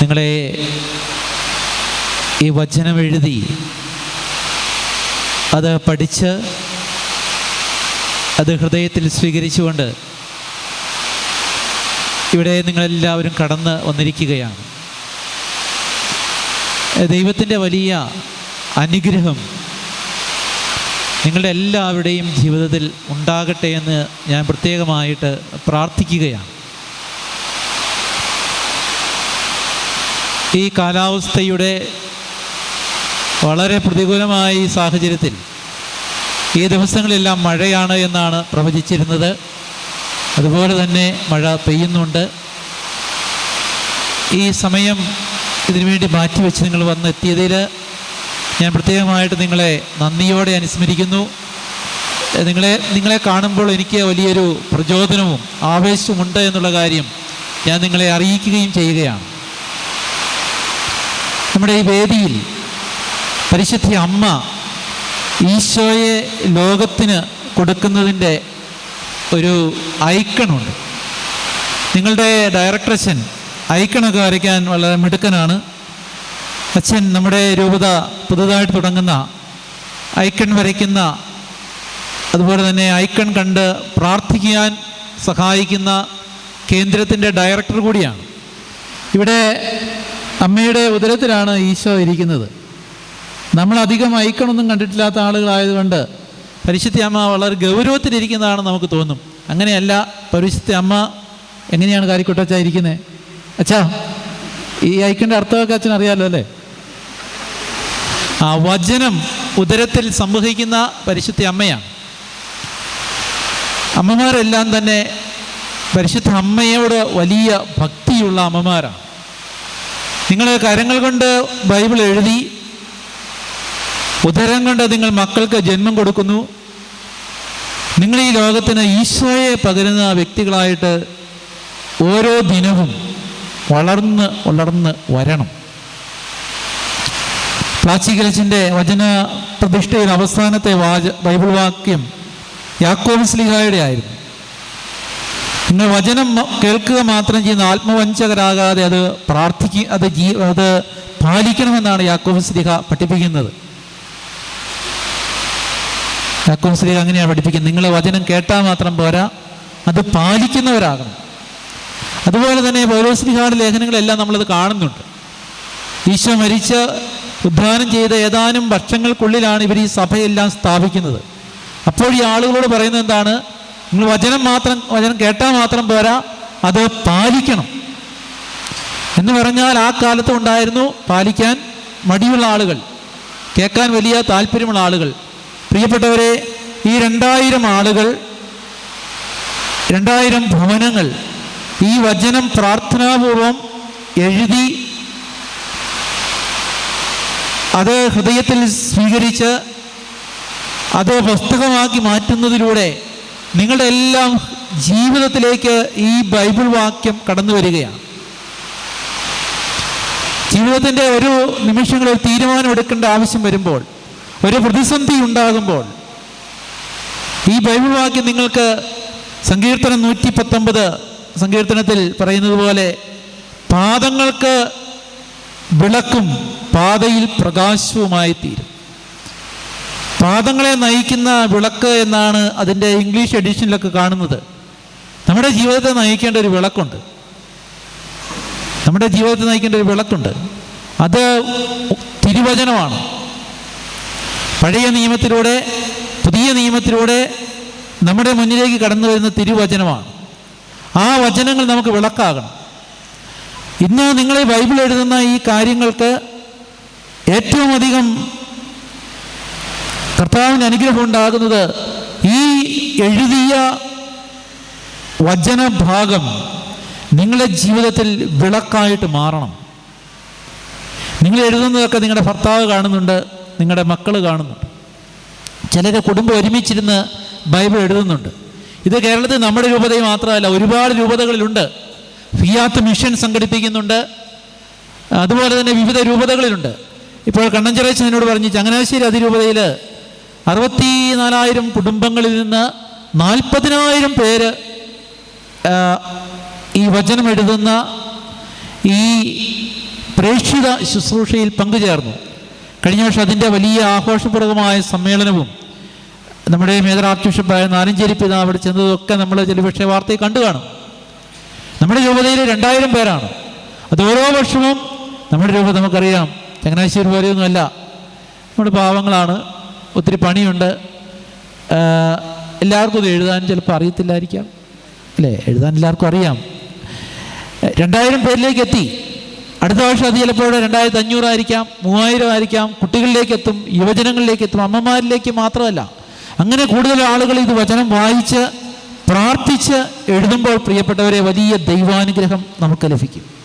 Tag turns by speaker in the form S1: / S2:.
S1: നിങ്ങളെ ഈ വചനം എഴുതി അത് പഠിച്ച് അത് ഹൃദയത്തിൽ സ്വീകരിച്ചുകൊണ്ട് ഇവിടെ നിങ്ങളെല്ലാവരും കടന്ന് വന്നിരിക്കുകയാണ്. ദൈവത്തിന്റെ വലിയ അനുഗ്രഹം നിങ്ങളുടെ എല്ലാവരുടെയും ജീവിതത്തിൽ ഉണ്ടാകട്ടെ എന്ന് ഞാൻ പ്രത്യേകമായിട്ട് പ്രാർത്ഥിക്കുകയാണ്. ഈ കാലാവസ്ഥയുടെ വളരെ പ്രതികൂലമായ ഈ സാഹചര്യത്തിൽ ഈ ദിവസങ്ങളെല്ലാം മഴയാണ് എന്നാണ് പ്രവചിച്ചിരുന്നത്. അതുപോലെ തന്നെ മഴ പെയ്യുന്നുണ്ട്. ഈ സമയം ഇതിനുവേണ്ടി മാറ്റിവെച്ച് നിങ്ങൾ വന്നെത്തിയതിൽ ഞാൻ പ്രത്യേകമായിട്ട് നിങ്ങളെ നന്ദിയോടെ അനുസ്മരിക്കുന്നു. നിങ്ങളെ നിങ്ങളെ കാണുമ്പോൾ എനിക്ക് വലിയൊരു പ്രചോദനവും ആവേശവുമുണ്ട് എന്നുള്ള കാര്യം ഞാൻ നിങ്ങളെ അറിയിക്കുകയും ചെയ്യുകയാണ്. നമ്മുടെ ഈ വേദിയിൽ പരിശുദ്ധ അമ്മ ഈശോയെ ലോകത്തിന് കൊടുക്കുന്നതിന്റെ ഒരു ഐക്കണുണ്ട്. നിങ്ങളുടെ ഡയറക്ടർ അച്ഛൻ ഐക്കണൊക്കെ വരയ്ക്കാൻ വളരെ മിടുക്കനാണ്. അച്ഛൻ നമ്മുടെ രൂപത പുതുതായിട്ട് തുടങ്ങുന്ന ഐക്കൺ വരയ്ക്കുന്ന അതുപോലെ തന്നെ ഐക്കൺ കണ്ട് പ്രാർത്ഥിക്കാൻ സഹായിക്കുന്ന കേന്ദ്രത്തിന്റെ ഡയറക്ടർ കൂടിയാണ്. ഇവിടെ അമ്മയുടെ ഉദരത്തിലാണ് ഈശോ ഇരിക്കുന്നത്. നമ്മൾ അധികം ഐക്കണൊന്നും കണ്ടിട്ടില്ലാത്ത ആളുകളായതുകൊണ്ട് പരിശുദ്ധ അമ്മ വളരെ ഗൗരവത്തിലിരിക്കുന്നതാണെന്ന് നമുക്ക് തോന്നും. അങ്ങനെയല്ല പരിശുദ്ധ അമ്മ എങ്ങനെയാണ് കാരിക്കുട്ടച്ച ഇരിക്കുന്നത് അച്ഛാ ഈ ഐക്കന്റെ അർത്ഥമൊക്കെ അച്ഛൻ അറിയാമല്ലോ അല്ലേ? ആ വചനം ഉദരത്തിൽ സംവഹിക്കുന്ന പരിശുദ്ധ അമ്മയാണ്. അമ്മമാരെല്ലാം തന്നെ പരിശുദ്ധ അമ്മയോട് വലിയ ഭക്തിയുള്ള അമ്മമാരാണ്. നിങ്ങൾ കരങ്ങൾ കൊണ്ട് ബൈബിൾ എഴുതി ഉദരം കൊണ്ട് നിങ്ങൾ മക്കൾക്ക് ജന്മം കൊടുക്കുന്നു. നിങ്ങൾ ഈ ലോകത്തിന് ഈശോയെ പകരുന്ന വ്യക്തികളായിട്ട് ഓരോ ദിനവും വളർന്ന് വളർന്ന് വരണം. പ്ലാച്ചികലച്ചിന്റെ വചന പ്രതിഷ്ഠയുടെ അവസാനത്തെ വാച ബൈബിൾ വാക്യം യാക്കോബ് സ്ലിഹായുടെ ആയിരുന്നു. നിങ്ങൾ വചനം കേൾക്കുക മാത്രം ചെയ്യുന്ന ആത്മവഞ്ചകരാകാതെ അത് പ്രാർത്ഥിക്കുക അത് ജീ അത് പാലിക്കണമെന്നാണ് യാക്കോബ് സ്ലിഹ പഠിപ്പിക്കുന്നത്. യാക്കോബ് സ്ലിഹ അങ്ങനെയാണ് പഠിപ്പിക്കുന്നത്. നിങ്ങൾ വചനം കേട്ടാൽ മാത്രം പോരാ. അത് പാലിക്കുന്നവരാകണം. അതുപോലെ തന്നെ പൗലോസ്ലിഹായുടെ ലേഖനങ്ങളെല്ലാം നമ്മളത് കാണുന്നുണ്ട്. ഈശോ മരിച്ച് ഉദ്ധാനം ചെയ്ത ഏതാനും വർഷങ്ങൾക്കുള്ളിലാണ് ഇവർ ഈ സഭയെല്ലാം സ്ഥാപിക്കുന്നത്. അപ്പോൾ ഈ ആളുകളോട് പറയുന്നത് എന്താണ്? നിങ്ങൾ വചനം മാത്രം വചനം കേട്ടാൽ മാത്രം പോരാ അത് പാലിക്കണം. എന്ന് പറഞ്ഞാൽ ആ കാലത്ത് ഉണ്ടായിരുന്നു പാലിക്കാൻ മടിയുള്ള ആളുകൾ കേൾക്കാൻ വലിയ താല്പര്യമുള്ള ആളുകൾ. പ്രിയപ്പെട്ടവരെ ഈ രണ്ടായിരം ആളുകൾ രണ്ടായിരം ഭവനങ്ങൾ ഈ വചനം പ്രാർത്ഥനാപൂർവം എഴുതി അത് ഹൃദയത്തിൽ സ്വീകരിച്ച് അത് പുസ്തകമാക്കി മാറ്റുന്നതിലൂടെ നിങ്ങളുടെ എല്ലാം ജീവിതത്തിലേക്ക് ഈ ബൈബിൾ വാക്യം കടന്നു വരികയാണ്. ജീവിതത്തിന്റെ ഒരു നിമിഷങ്ങളിൽ തീരുമാനമെടുക്കേണ്ട ആവശ്യം വരുമ്പോൾ ഒരു പ്രതിസന്ധി ഉണ്ടാകുമ്പോൾ ഈ ബൈബിൾ വാക്യം നിങ്ങൾക്ക് സങ്കീർത്തനം നൂറ്റി പത്തൊമ്പത് സങ്കീർത്തനത്തിൽ പറയുന്നത് പോലെ പാദങ്ങൾക്ക് വിളക്കും പാതയിൽ പ്രകാശവുമായി തീരും പാദങ്ങളെ നയിക്കുന്ന വിളക്ക് എന്നാണ് അതിന്റെ ഇംഗ്ലീഷ് എഡിഷനിലൊക്കെ കാണുന്നത്. നമ്മുടെ ജീവിതത്തെ നയിക്കേണ്ട ഒരു വിളക്കുണ്ട്. നമ്മുടെ ജീവിതത്തെ നയിക്കേണ്ട ഒരു വിളക്കുണ്ട്. അത് തിരുവചനമാണ്. പഴയ നിയമത്തിലൂടെ പുതിയ നിയമത്തിലൂടെ നമ്മുടെ മുന്നിലേക്ക് കടന്നു വരുന്ന തിരുവചനമാണ്. ആ വചനങ്ങൾ നമുക്ക് വിളക്കാകണം. ഇന്ന് നിങ്ങൾ ഈ ബൈബിൾ എഴുതുന്ന ഈ കാര്യങ്ങൾക്ക് ഏറ്റവും അധികം കർത്താവിന് അനുഗ്രഹം ഉണ്ടാകുന്നത് ഈ എഴുതിയ വചനഭാഗം നിങ്ങളുടെ ജീവിതത്തിൽ വിളക്കായിട്ട് മാറണം. നിങ്ങൾ എഴുതുന്നതൊക്കെ നിങ്ങളുടെ ഭർത്താവ് കാണുന്നുണ്ട് നിങ്ങളുടെ മക്കൾ കാണുന്നുണ്ട്. ചിലരെ കുടുംബം ഒരുമിച്ചിരുന്ന് ബൈബിൾ എഴുതുന്നുണ്ട്. ഇത് കേരളത്തിൽ നമ്മുടെ രൂപതയിൽ മാത്രമല്ല ഒരുപാട് രൂപതകളിലുണ്ട്. ഫിയാത്ത് മിഷൻ സംഘടിപ്പിക്കുന്നുണ്ട്. അതുപോലെ തന്നെ വിവിധ രൂപതകളിലുണ്ട്. ഇപ്പോൾ കണ്ണഞ്ചിറച്ചൻ എന്നോട് പറഞ്ഞു ചങ്ങനാശ്ശേരി അതിരൂപതയിൽ അറുപത്തി നാലായിരം കുടുംബങ്ങളിൽ നിന്ന് നാൽപ്പതിനായിരം പേര് ഈ വചനം എഴുതുന്ന ഈ പ്രേക്ഷിത ശുശ്രൂഷയിൽ പങ്കുചേർന്നു. കഴിഞ്ഞ വർഷം അതിന്റെ വലിയ ആഘോഷപ്രദമായ സമ്മേളനവും നമ്മുടെ മേജർ ആർച്ച് ബിഷപ്പായ നാലഞ്ചേരി പിതാവ് അവിടെ ചെന്നതൊക്കെ നമ്മൾ ചിലപക്ഷേ വാർത്തയിൽ കണ്ടു കാണും. നമ്മുടെ രൂപതയിൽ രണ്ടായിരം പേരാണ്. അത് ഓരോ വർഷവും നമ്മുടെ രൂപ നമുക്കറിയാം. ചങ്ങനാശ്ശേരി പോലെയൊന്നുമല്ല. നമ്മുടെ പാവങ്ങളാണ്. ഒത്തിരി പണിയുണ്ട്. എല്ലാവർക്കും ഇത് എഴുതാൻ ചിലപ്പോൾ അറിയത്തില്ലായിരിക്കാം. അല്ലേ? എഴുതാൻ എല്ലാവർക്കും അറിയാം. രണ്ടായിരം പേരിലേക്ക് എത്തി. അടുത്ത വർഷം അത് ചിലപ്പോൾ രണ്ടായിരത്തി അഞ്ഞൂറായിരിക്കാം മൂവായിരം ആയിരിക്കാം. കുട്ടികളിലേക്ക് എത്തും യുവജനങ്ങളിലേക്ക് എത്തും അമ്മമാരിലേക്ക് മാത്രമല്ല. അങ്ങനെ കൂടുതൽ ആളുകൾ ഇത് വചനം വായിച്ച് പ്രാർത്ഥിച്ച് എഴുതുമ്പോൾ പ്രിയപ്പെട്ടവരെ വലിയ ദൈവാനുഗ്രഹം നമുക്ക് ലഭിക്കും.